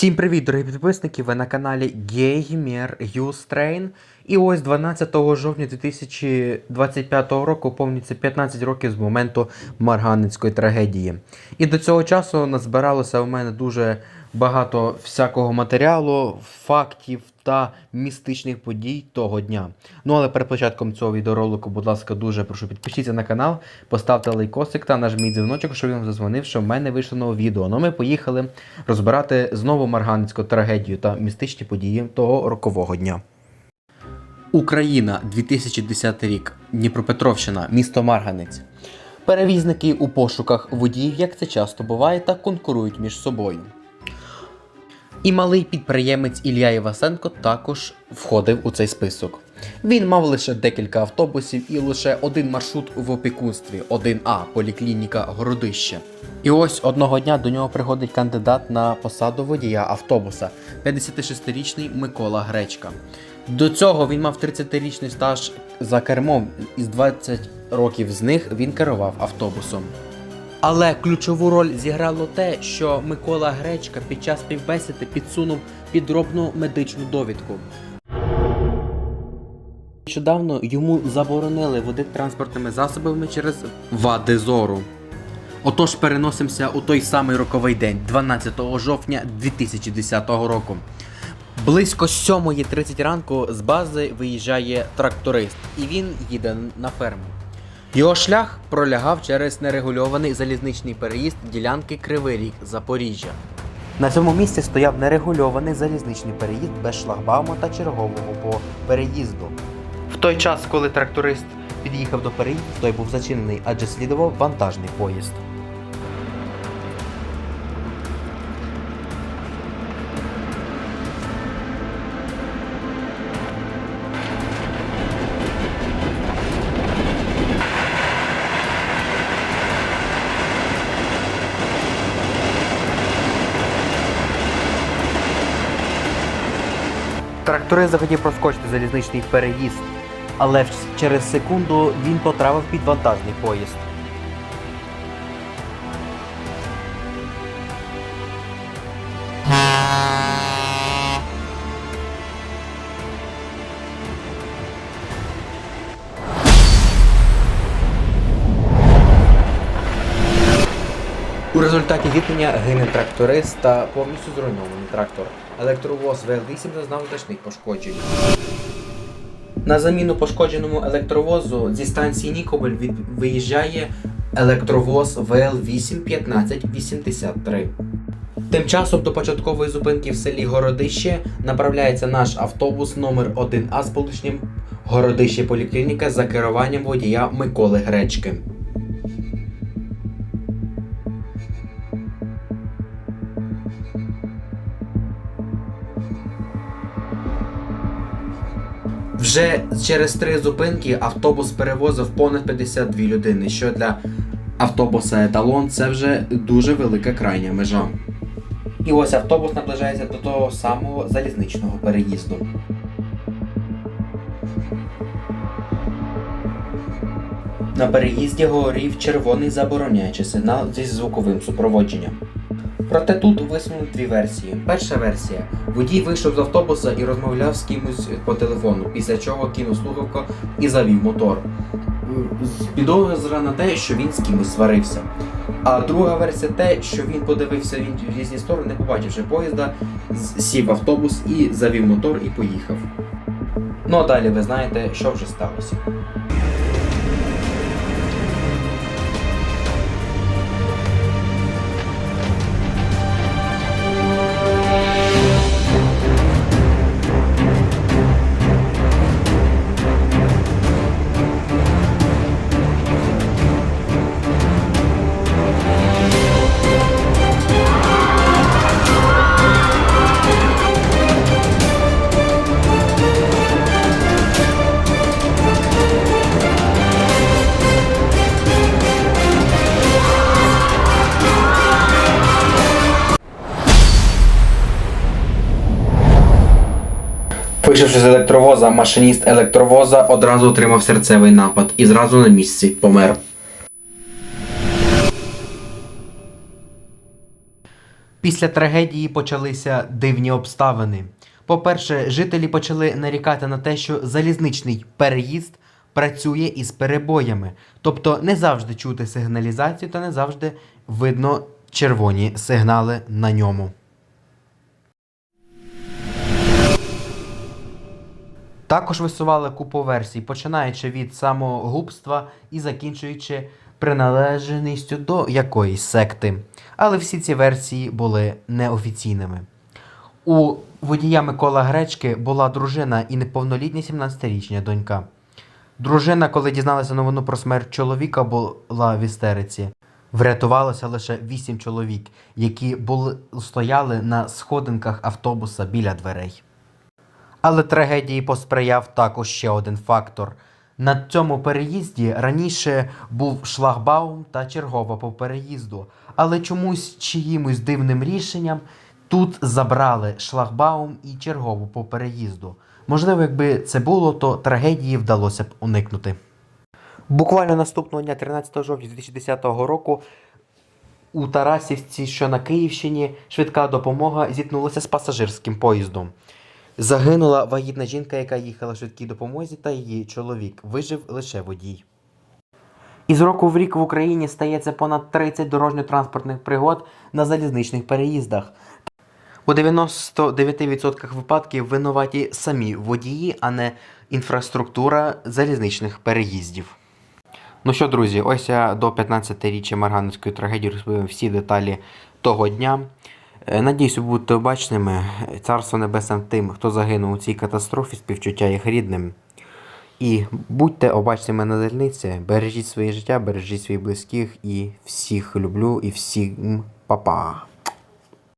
Всім привіт, дорогі підписники! Ви на каналі Gamer Ustrain. І ось 12 жовтня 2025 року повністю 15 років з моменту Марганецької трагедії. І до цього часу назбиралося у мене дуже багато всякого матеріалу, фактів та містичних подій того дня. Ну але перед початком цього відеоролику, будь ласка, дуже прошу підпишіться на канал, поставте лайкосик та нажміть дзвіночок, щоб він вам зазвонив, що в мене вийшло нове відео. Ну ми поїхали розбирати знову Марганецьку трагедію та містичні події того рокового дня. Україна 2010 рік. Дніпропетровщина, місто Марганець. Перевізники у пошуках водіїв, як це часто буває, та конкурують між собою. І малий підприємець Ілля Івасенко також входив у цей список. Він мав лише декілька автобусів і лише один маршрут в опікунстві 1А поліклініка Городище. І ось одного дня до нього приходить кандидат на посаду водія автобуса 56-річний Микола Гречка. До цього він мав 30-річний стаж за кермом, із 20 років з них він керував автобусом. Але ключову роль зіграло те, що Микола Гречка під час співбесіди підсунув підробну медичну довідку. Нещодавно йому заборонили водити транспортними засобами через вади зору. Отож переносимося у той самий роковий день, 12 жовтня 2010 року. Близько 7.30 ранку з бази виїжджає тракторист, і він їде на ферму. Його шлях пролягав через нерегульований залізничний переїзд ділянки Кривий Ріг Запоріжжя. На цьому місці стояв нерегульований залізничний переїзд без шлагбаума та чергового по переїзду. В той час, коли тракторист під'їхав до переїзду, той був зачинений, адже слідував вантажний поїзд. Тракторист захотів проскочити залізничний переїзд, але через секунду він потрапив під вантажний поїзд. Результаті зіткнення гине тракторист та повністю зруйнований трактор. Електровоз ВЛ-8 зазнав значних пошкоджень. На заміну пошкодженому електровозу зі станції Нікополь від... виїжджає електровоз ВЛ-8-1583. Тим часом до початкової зупинки в селі Городище направляється наш автобус номер 1А з полученням Городище Поліклініка за керуванням водія Миколи Гречки. Вже через три зупинки автобус перевозив понад 52 людини, що для автобуса еталон це вже дуже велика крайня межа. І ось автобус наближається до того самого залізничного переїзду. На переїзді горів червоний забороняючий сигнал зі звуковим супроводженням. Проте тут висунули дві версії. Перша версія: водій вийшов з автобуса і розмовляв з кимось по телефону, після чого кинув слухавку і завів мотор. Підозра на те, що він з кимось сварився. А друга версія те, що він подивився в різні сторони, не побачивши поїзда, сів автобус і завів мотор і поїхав. Ну а далі ви знаєте, що вже сталося. Вийшовши з електровоза, машиніст електровоза одразу отримав серцевий напад і зразу на місці помер. Після трагедії почалися дивні обставини. По-перше, жителі почали нарікати на те, що залізничний переїзд працює із перебоями, тобто не завжди чути сигналізацію та не завжди видно червоні сигнали на ньому. Також висували купу версій, починаючи від самогубства і закінчуючи приналежністю до якоїсь секти. Але всі ці версії були неофіційними. У водія Микола Гречки була дружина і неповнолітня 17-річна донька. Дружина, коли дізналася новину про смерть чоловіка, була в істериці. Врятувалося лише вісім чоловік, які були стояли на сходинках автобуса біля дверей. Але трагедії посприяв також ще один фактор. На цьому переїзді раніше був шлагбаум та чергова по переїзду, але чомусь чиїмось дивним рішенням тут забрали шлагбаум і чергову по переїзду. Можливо, якби це було, то трагедії вдалося б уникнути. Буквально наступного дня, 13 жовтня 2010 року, у Тарасівці, що на Київщині, швидка допомога зіткнулася з пасажирським поїздом. Загинула вагітна жінка, яка їхала швидкій допомозі, та її чоловік. Вижив лише водій. Із року в рік в Україні стається понад 30 дорожньо-транспортних пригод на залізничних переїздах. У 99% випадків винуваті самі водії, а не інфраструктура залізничних переїздів. Ну що, друзі, ось я до 15-річчя Марганецької трагедії розповів всі деталі того дня. Е, Надіюсь, ви будете обачними. Царство небесне тим, хто загинув у цій катастрофі, співчуття їх рідним. І будьте обачними на дільниці, бережіть своє життя, бережіть своїх близьких і всіх люблю і всім па-па.